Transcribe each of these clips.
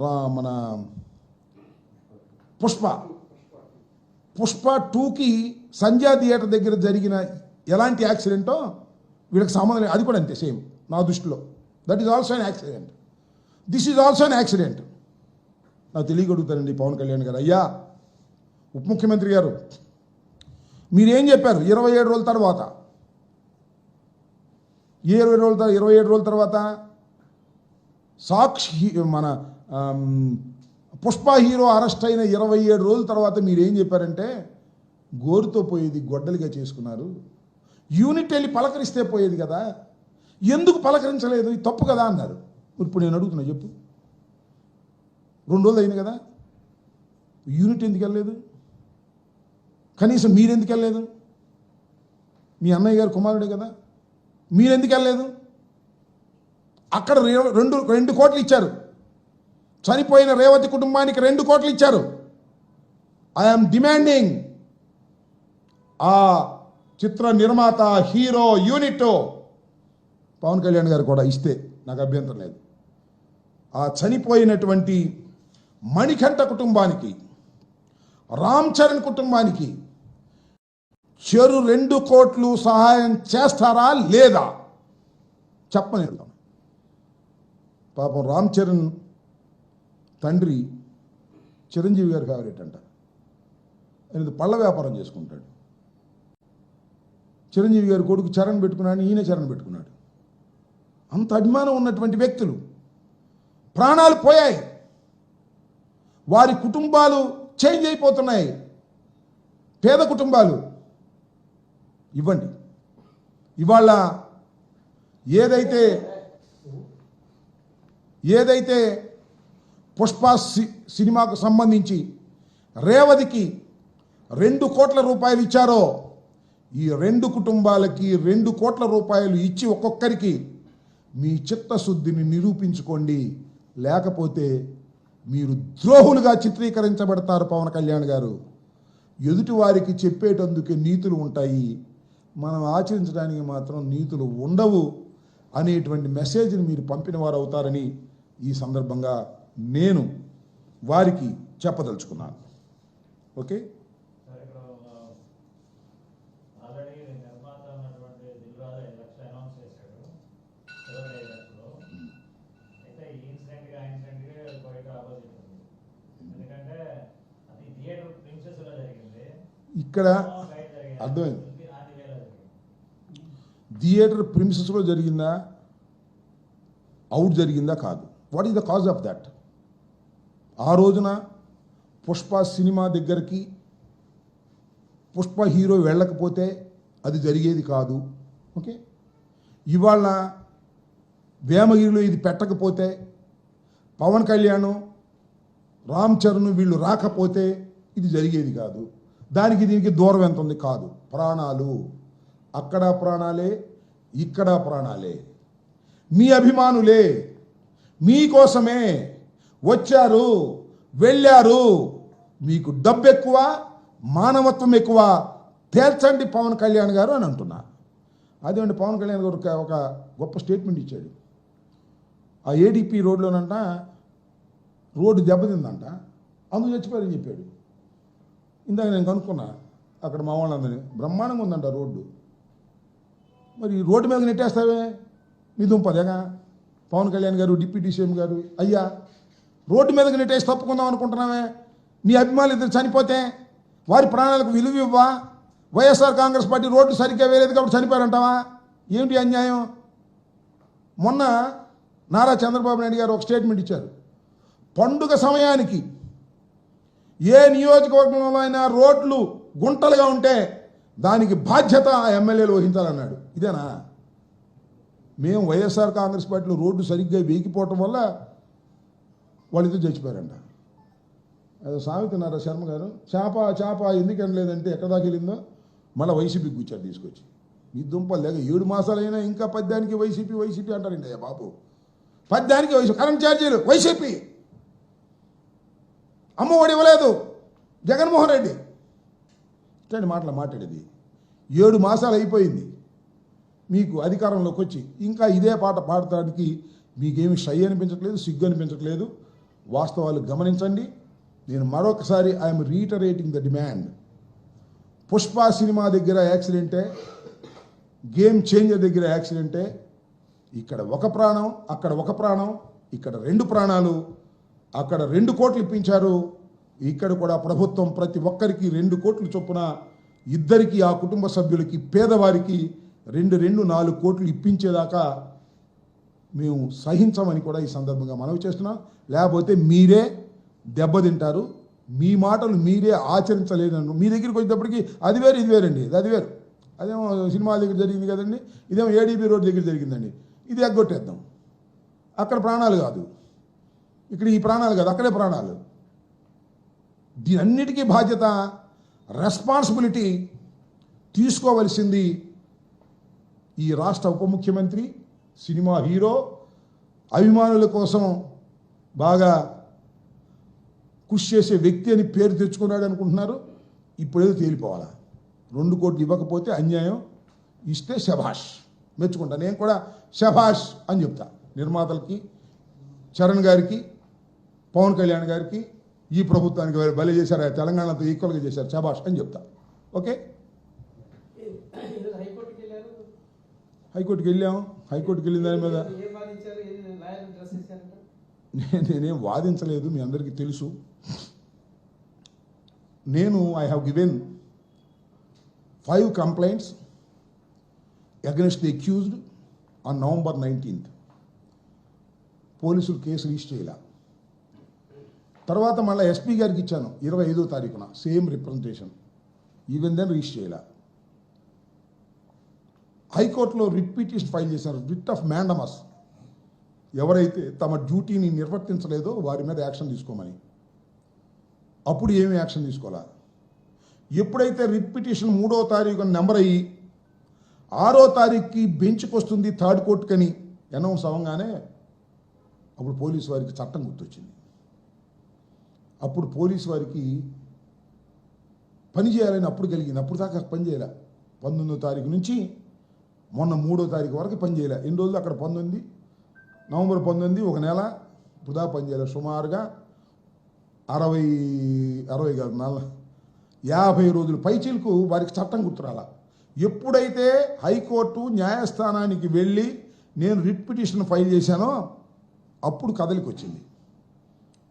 రా మన పుష్ప. పుష్ప టూకి సంధ్యా థియేటర్ దగ్గర జరిగిన ఎలాంటి యాక్సిడెంటో వీళ్ళకి సంబంధం అది కూడా అంతే సేమ్ నా దృష్టిలో. That is also an accident this is also an accident నాకు తెలియగడుగుతానండి పవన్ కళ్యాణ్ గారు. అయ్యా ఉప ముఖ్యమంత్రి గారు మీరేం చెప్పారు? ఇరవై ఏడు రోజుల తర్వాత. ఏ ఇరవై రోజుల తర్వాత? ఇరవై ఏడు రోజుల తర్వాత సాక్షి మన పుష్ప హీరో అరెస్ట్ అయిన ఇరవై ఏడు రోజుల తర్వాత మీరు ఏం చెప్పారంటే గోరుతో పోయేది గొడ్డలిగా చేసుకున్నారు. యూనిట్ వెళ్ళి పలకరిస్తే పోయేది కదా. ఎందుకు పలకరించలేదు? తప్పు కదా అన్నారు. ఇప్పుడు నేను అడుగుతున్నా చెప్పు. రెండు రోజులు అయింది కదా. యూనిట్ ఎందుకు వెళ్ళలేదు? కనీసం మీరెందుకు వెళ్ళలేదు? మీ అన్నయ్య గారు కుమారుడే కదా. మీరెందుకు వెళ్ళలేదు? అక్కడ రెండు రెండు కోట్లు ఇచ్చారు. చనిపోయిన రేవతి కుటుంబానికి రెండు కోట్లు ఇచ్చారు. ఐఎమ్ డిమాండింగ్ ఆ చిత్ర నిర్మాత హీరో యూనిట్ పవన్ కళ్యాణ్ గారు కూడా ఇస్తే నాకు అభ్యంతరం లేదు. ఆ చనిపోయినటువంటి మణికంఠ కుటుంబానికి రామ్ చరణ్ కుటుంబానికి చెరు రెండు కోట్లు సహాయం చేస్తారా లేదా? చెప్పని పాపం రామ్ చరణ్ తండ్రి చిరంజీవి గారు ఫేవరెట్ అంట. ఆయన పళ్ళ వ్యాపారం చేసుకుంటాడు. చిరంజీవి గారి కొడుకు చరణ్ పెట్టుకున్నాడు ఈయన చరణ్ పెట్టుకున్నాడు. అంత అభిమానం ఉన్నటువంటి వ్యక్తులు. ప్రాణాలు పోయాయి. వారి కుటుంబాలు చేంజ్ అయిపోతున్నాయి. పేద కుటుంబాలు. ఇవ్వండి. ఇవాళ ఏదైతే ఏదైతే పుష్ప సి- సినిమాకు సంబంధించి రేవతికి రెండు కోట్ల రూపాయలు ఇచ్చారో ఈ రెండు కుటుంబాలకి రెండు కోట్ల రూపాయలు ఇచ్చి ఒక్కొక్కరికి మీ చిత్తశుద్ధిని నిరూపించుకోండి. లేకపోతే మీరు ద్రోహులుగా చిత్రీకరించబడతారు పవన్ కళ్యాణ్ గారు. ఎదుటి వారికి చెప్పేటందుకే నీతులు ఉంటాయి. మనం ఆచరించడానికి మాత్రం నీతులు ఉండవు అనేటువంటి మెసేజ్ని మీరు పంపిన వారు అవుతారని ఈ సందర్భంగా నేను వారికి చెప్పదలుచుకున్నాను. ఓకే? ఇక్కడ అర్థమైంది. థియేటర్ ప్రిమిసెస్లో జరిగిందా? అవుట్ జరిగిందా కాదు. What is the cause of that ఆ రోజున పుష్ప సినిమా దగ్గరికి పుష్ప హీరో వెళ్ళకపోతే అది జరిగేది కాదు. ఓకే? ఇవాళ వేమగిరిలో ఇది పెట్టకపోతే పవన్ కళ్యాణ్ రామ్ చరణ్ వీళ్ళు రాకపోతే ఇది జరిగేది కాదు. దానికి దీనికి దూరం ఎంత ఉంది? కాదు. ప్రాణాలు. అక్కడ ప్రాణాలే ఇక్కడ ప్రాణాలే. మీ అభిమానులే మీకోసమే వచ్చారు వెళ్ళారు. మీకు డబ్బు ఎక్కువ మానవత్వం ఎక్కువ తేల్చండి పవన్ కళ్యాణ్ గారు అని అంటున్నారు అదేమంటే పవన్ కళ్యాణ్ గారు ఒక- గొప్ప స్టేట్మెంట్ ఇచ్చాడు. ఆ ఏడీపీ రోడ్లోనంట రోడ్డు దెబ్బతిందంట. అందుకు చచ్చిపోయారని చెప్పాడు. ఇందాక నేను కనుక్కున్నా అక్కడ మా వాళ్ళందరినీ. బ్రహ్మాండంగా ఉందంట రోడ్డు. మరి రోడ్డు మీద నెట్టేస్తావే? మీ దుంపదేగా? పవన్ కళ్యాణ్ గారు డిప్యూటీ సీఎం గారు అయ్యా రోడ్డు మీదకి నెట్టేసి తప్పుకుందాం అనుకుంటున్నామే నీ అభిమానులు ఇద్దరు చనిపోతే వారి ప్రాణాలకు విలువ ఇవ్వా వైఎస్ఆర్ కాంగ్రెస్ పార్టీ రోడ్డు సరిగ్గా వేరేది కాబట్టి చనిపోయారంటావా? ఏమిటి అన్యాయం? మొన్న నారా చంద్రబాబు నాయుడు గారు ఒక స్టేట్మెంట్ ఇచ్చారు. పండుగ సమయానికి ఏ నియోజకవర్గంలో అయినా రోడ్లు గుంటలుగా ఉంటే దానికి బాధ్యత ఆ ఎమ్మెల్యేలు వహించాలన్నాడు. ఇదేనా? మేము వైఎస్ఆర్ కాంగ్రెస్ పార్టీలో రోడ్డు సరిగ్గా వేగిపోవటం వల్ల వాళ్ళిద్దరు చచ్చిపోయారంట. అదే సామెత శర్మ గారు చేప చేప ఎందుకని లేదంటే ఎక్కడ దాకా వెళ్ళిందో? మళ్ళీ వైసీపీకి కూర్చారు తీసుకొచ్చి. మీ దుంపలు లేక ఏడు మాసాలైనా ఇంకా పద్యానికి వైసీపీ వైసీపీ అంటారండి అయ్యా బాబు. పద్యానికి వైసీపీ కరెంట్ ఛార్జీలు వైసీపీ. అమ్మఒడి ఇవ్వలేదు. జగన్మోహన్ రెడ్డి. ఇట్లాంటి మాటలు మాట్లాడేది. ఏడు మాసాలు అయిపోయింది. మీకు అధికారంలోకి వచ్చి ఇంకా ఇదే పాట పాడటానికి మీకేమి షై అనిపించట్లేదు సిగ్గు అనిపించట్లేదు. వాస్తవాలు గమనించండి. నేను మరొకసారి I'm reiterating the demand Pushpa cinema దగ్గర యాక్సిడెంటే గేమ్ చేంజర్ దగ్గర యాక్సిడెంటే ఇక్కడ ఒక ప్రాణం అక్కడ ఒక ప్రాణం ఇక్కడ రెండు ప్రాణాలు అక్కడ రెండు కోట్లు ఇప్పించారు. ఇక్కడ కూడా ప్రభుత్వం ప్రతి ఒక్కరికి రెండు కోట్లు చొప్పున ఇద్దరికి ఆ కుటుంబ సభ్యులకి పేదవారికి రెండు రెండు నాలుగు కోట్లు ఇప్పించేదాకా మేము సహించమని కూడా ఈ సందర్భంగా మనవి చేస్తున్నాం. లేకపోతే మీరే దెబ్బతింటారు మీ మాటలు మీరే ఆచరించలేదను మీ దగ్గరికి వచ్చేటప్పటికి అది వేరు ఇది వేరండి. అది వేరు. అదేమో సినిమా దగ్గర జరిగింది కదండి. ఇదేమో ఏడీబీ రోడ్ దగ్గర జరిగిందండి. ఇది ఎగ్గొట్టేద్దాం. అక్కడ ప్రాణాలు కాదు. ఇక్కడ ఈ ప్రాణాలు కాదు. అక్కడే ప్రాణాలు. దీనన్నిటికీ బాధ్యత రెస్పాన్సిబిలిటీ తీసుకోవలసింది ఈ రాష్ట్ర ఉప ముఖ్యమంత్రి సినిమా హీరో అభిమానుల కోసం బాగా కృషి చేసే వ్యక్తి అని పేరు తెచ్చుకున్నాడు అనుకుంటున్నారు. ఇప్పుడేదో తేలిపోవాలా? రెండు కోట్లు ఇవ్వకపోతే అన్యాయం. ఇస్తే శభాష్. మెచ్చుకుంటా. నేను కూడా శభాష్ అని చెప్తా. నిర్మాతలకి చరణ్ గారికి పవన్ కళ్యాణ్ గారికి ఈ ప్రభుత్వానికి బలి చేశారు? తెలంగాణతో ఈక్వల్గా చేశారు శభాష్ అని చెప్తా. ఓకే? హైకోర్టుకి వెళ్ళారు? హైకోర్టుకి వెళ్ళాం హైకోర్టుకి వెళ్ళిన దాని మీద నేనేం వాదించలేదు మీ అందరికీ తెలుసు. నేను I have given five complaints against the accused on November nineteenth పోలీసులు కేసు రిజిస్టర్ చేయాల. తర్వాత మళ్ళీ ఎస్పీ గారికి ఇచ్చాను ఇరవై ఐదో తారీఖున same representation even then register చేయాల. హైకోర్టులో రిట్ పిటిషన్ ఫైల్ చేశారు. Writ of mandamus. ఎవరైతే తమ డ్యూటీని నిర్వర్తించలేదో వారి మీద యాక్షన్ తీసుకోమని. అప్పుడు ఏమి యాక్షన్ తీసుకోవాలా? ఎప్పుడైతే రిట్ పిటిషన్ మూడో తారీఖు నెంబర్ అయ్యి ఆరో తారీఖుకి బెంచ్కి వస్తుంది థర్డ్ కోర్టుకని అనౌన్స్ అవ్వగానే అప్పుడు పోలీసు వారికి చట్టం గుర్తొచ్చింది. అప్పుడు పోలీసు వారికి పని చేయాలని అప్పుడు కలిగింది. అప్పుడు దాకా పని చేయలే. పంతొమ్మిదో తారీఖు నుంచి మొన్న మూడో తారీఖు వరకు పనిచేయలే ఎన్ని రోజులు అక్కడ పంతొమ్మిది నవంబర్ పంతొమ్మిది ఒక నెల. వృధా పనిచేయలే సుమారుగా అరవై అరవై కాదు నెల యాభై రోజులు. పైచీలకు వారికి చట్టం గుర్తురాలా. ఎప్పుడైతే హైకోర్టు న్యాయస్థానానికి వెళ్ళి నేను రిట్ పిటిషన్ ఫైల్ చేశానో అప్పుడు కదలికి వచ్చింది.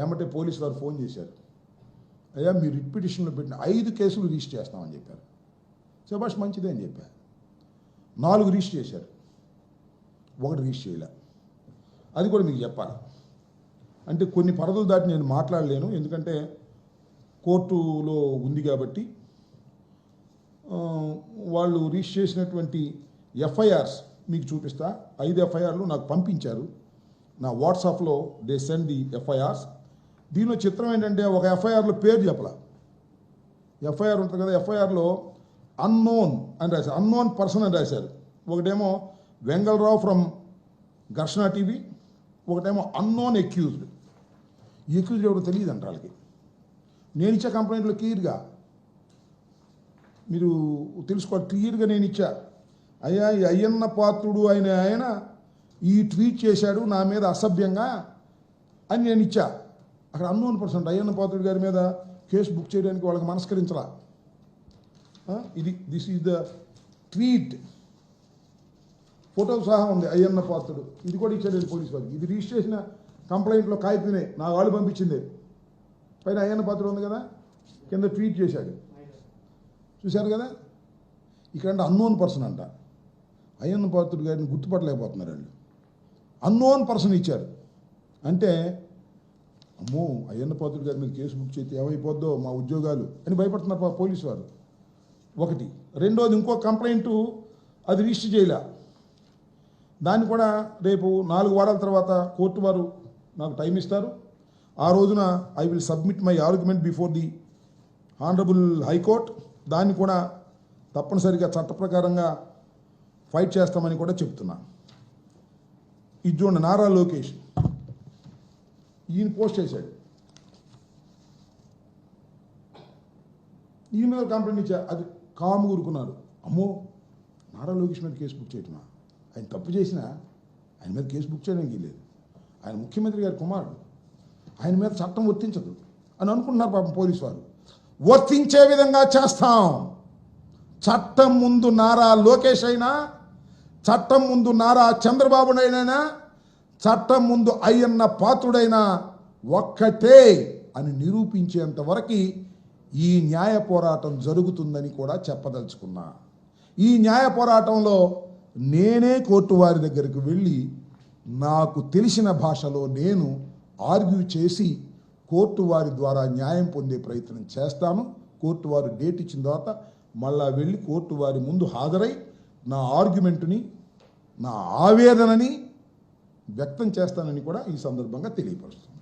ఏమంటే పోలీసు వారు ఫోన్ చేశారు. అయ్యా మీరు రిట్ పిటిషన్లో పెట్టిన ఐదు కేసులు రిజిస్టర్ చేస్తామని చెప్పారు. శభాష్ మంచిదే అని చెప్పారు. నాలుగు రిజిస్టర్ చేశారు. ఒకటి రిజిస్టర్ చేయలే. అది కూడా మీకు చెప్పాలి. అంటే కొన్ని పరదలు దాటి నేను మాట్లాడలేను. ఎందుకంటే కోర్టులో ఉంది కాబట్టి వాళ్ళు రిజిస్టర్ చేసినటువంటి ఎఫ్ఐఆర్స్ మీకు చూపిస్తా. ఐదు ఎఫ్ఐఆర్లు నాకు పంపించారు. నా వాట్సాప్లో దే సెండ్ ది ఎఫ్ఐఆర్స్. దీనిలో చిత్రం ఏంటంటే ఒక ఎఫ్ఐఆర్లో పేరు చెప్పలా. ఎఫ్ఐఆర్ ఉంటుంది కదా ఎఫ్ఐఆర్లో అన్నోన్ అని రాశారు. అన్నోన్ పర్సన్ అని రాశారు. ఒకటేమో వెంగళరావు ఫ్రమ్ ఘర్షణ టీవీ ఒకటేమో అన్నోన్ ఎక్యూజ్డ్ ఎక్యూజ్డ్ ఎవరు తెలియదు అంట వాళ్ళకి. నేను ఇచ్చే కంప్లైంట్లో క్లియర్గా మీరు తెలుసుకోవాలి క్లియర్గా నేను ఇచ్చా. అయ్యా ఈ అయ్యన్న పాత్రుడు ఆయన ఆయన ఈ ట్వీట్ చేశాడు నా మీద అసభ్యంగా అని నేను ఇచ్చా. అక్కడ అన్నోన్ పర్సెంట్ అయ్యన్న పాత్రుడు గారి మీద కేసు బుక్ చేయడానికి వాళ్ళకి మనస్కరించలా. ఇది this is the tweet photo సహా ఉంది అయ్యన్న పాత్రుడు. ఇది కూడా ఇచ్చారు పోలీస్ వారికి ఇది రిజిస్టర్ చేసిన కంప్లైంట్లో కాగితమే. నా వాళ్ళు పంపించింది. పైన అయ్యన్న పాత్రుడు ఉంది కదా? కింద ట్వీట్ చేశాడు. చూశారు కదా? ఇక్కడ అంటే అన్నోన్ పర్సన్ అంట. అయ్యన్న పాత్రుడు గారిని గుర్తుపట్టలేకపోతున్నారు వాళ్ళు. అన్నోన్ పర్సన్ ఇచ్చారు. అంటే అమ్మో అయ్యన్న పాత్రుడు గారి మీద కేసు బుక్ చేస్తే ఏమైపోద్దో మా ఉద్యోగాలు అని భయపడుతున్నారు పోలీసు వారు. ఒకటి. రెండోది ఇంకో కంప్లైంట్ అది రిజిస్టర్ చేయలే. దాన్ని కూడా రేపు నాలుగు వారాల తర్వాత కోర్టు వారు నాకు టైం ఇస్తారు. ఆ రోజున I will submit my argument before the honourable high court. దాన్ని కూడా తప్పనిసరిగా చట్టప్రకారంగా ఫైట్ చేస్తామని కూడా చెప్తున్నా. ఇది చూడండి నారా లోకేష్. ఈయన పోస్ట్ చేశాడు. ఈయన మీద కంప్లైంట్ ఇచ్చా అది కాము ఊరుకున్నారు అమ్మో నారా లోకేష్ మీద కేసు బుక్ చేయటమా? ఆయన తప్పు చేసినా ఆయన మీద కేసు బుక్ చేయడానికి లేదు ఆయన ముఖ్యమంత్రి గారి కుమారుడు. ఆయన మీద చట్టం వర్తించదు అని అనుకుంటున్నారు పాపం పోలీసు వారు. వర్తించే విధంగా చేస్తాం. చట్టం ముందు నారా లోకేష్ అయినా చట్టం ముందు నారా చంద్రబాబునైనా చట్టం ముందు అయ్యన్న పాత్రుడైనా ఒక్కటే అని నిరూపించేంత వరకు ఈ న్యాయ పోరాటం జరుగుతుందని కూడా చెప్పదలుచుకున్నా. ఈ న్యాయ పోరాటంలో నేనే కోర్టు వారి దగ్గరికి వెళ్ళి నాకు తెలిసిన భాషలో నేను ఆర్గ్యూ చేసి కోర్టు వారి ద్వారా న్యాయం పొందే ప్రయత్నం చేస్తాను. కోర్టు వారు డేట్ ఇచ్చిన తర్వాత మళ్ళా వెళ్ళి కోర్టు వారి ముందు హాజరై నా ఆర్గ్యుమెంట్ని నా ఆవేదనని వ్యక్తం చేస్తానని కూడా ఈ సందర్భంగా తెలియపరుస్తుంది.